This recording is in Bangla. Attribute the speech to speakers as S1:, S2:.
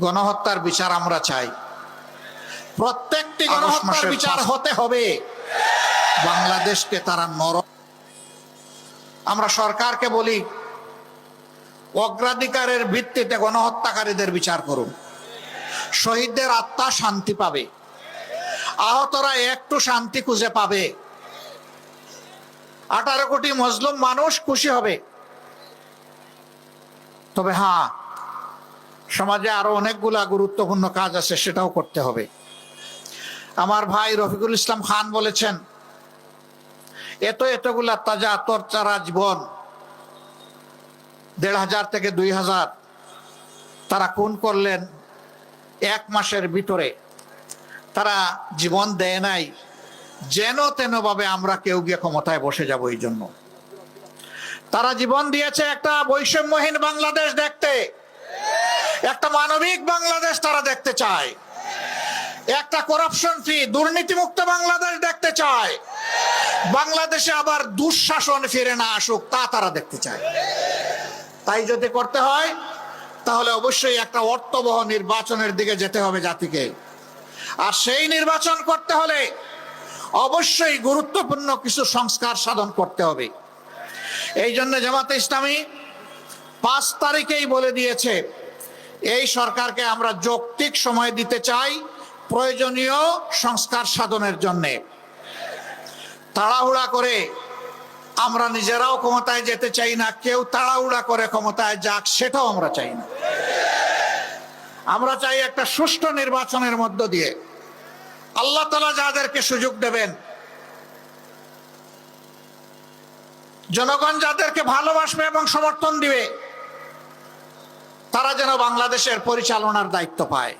S1: গণহত্যার বিচার আমরা চাই। প্রত্যেকটি গণহত্যার বিচার হতে হবে। বাংলাদেশকে তারা নর আমরা সরকারকে বলি অগ্রাধিকারের ভিত্তিতে গণহত্যাকারীদের বিচার করুন। শহীদদের আত্মা শান্তি পাবে। আহতরা একটু শান্তি খুঁজে পাবে। আঠারো কোটি মজলুম মানুষ খুশি হবে। তবে হ্যাঁ সমাজে আরও অনেকগুলা গুরুত্বপূর্ণ কাজ আছে, সেটাও করতে হবে। আমার ভাই রফিকুল ইসলাম খান বলেছেন, এত এতগুলা তাজা তরচারা জীবন, দেড় হাজার থেকে দুই হাজার, তারা খুন করলেন এক মাসের ভিতরে। তারা জীবন দেয় নাই, যেন তেন ভাবে আমরা কেউ গিয়ে ক্ষমতায় বসে যাব এই জন্য। তারা জীবন দিয়েছে একটা বৈষম্যহীন বাংলাদেশ দেখতে। একটা মানবিক বাংলাদেশ তারা দেখতে চায়। একটা করাপশন ফ্রি দুর্নীতিমুক্ত বাংলাদেশ দেখতে চায়। বাংলাদেশে আবার দুঃশাসন ফিরে না আসুক, তা তারা দেখতে চায়। তাই যদি করতে হয়, তাহলে অবশ্যই একটা অর্থবহ নির্বাচনের দিকে যেতে হবে জাতিকে। আর সেই নির্বাচন করতে হলে অবশ্যই গুরুত্বপূর্ণ কিছু সংস্কার সাধন করতে হবে। এই জন্য জামাতে ইসলামী পাঁচ তারিখেই বলে দিয়েছে এই সরকারকে আমরা যৌক্তিক সময় দিতে চাই প্রয়োজনীয় সংস্কার সাধনের জন্যে। তাড়াহুড়া করে আমরা নিজেরাও ক্ষমতায় যেতে চাই না, কেউ তাড়াহুড়া করে ক্ষমতায় যাক, সেটাও আমরা চাই না। আমরা চাই একটা সুষ্ঠু নির্বাচনের মধ্য দিয়ে আল্লাহ তালা যাদেরকে সুযোগ দেবেন, জনগণ যাদেরকে ভালোবাসবে এবং সমর্থন দিবে তারা যেন বাংলাদেশের পরিচালনার দায়িত্ব পায়।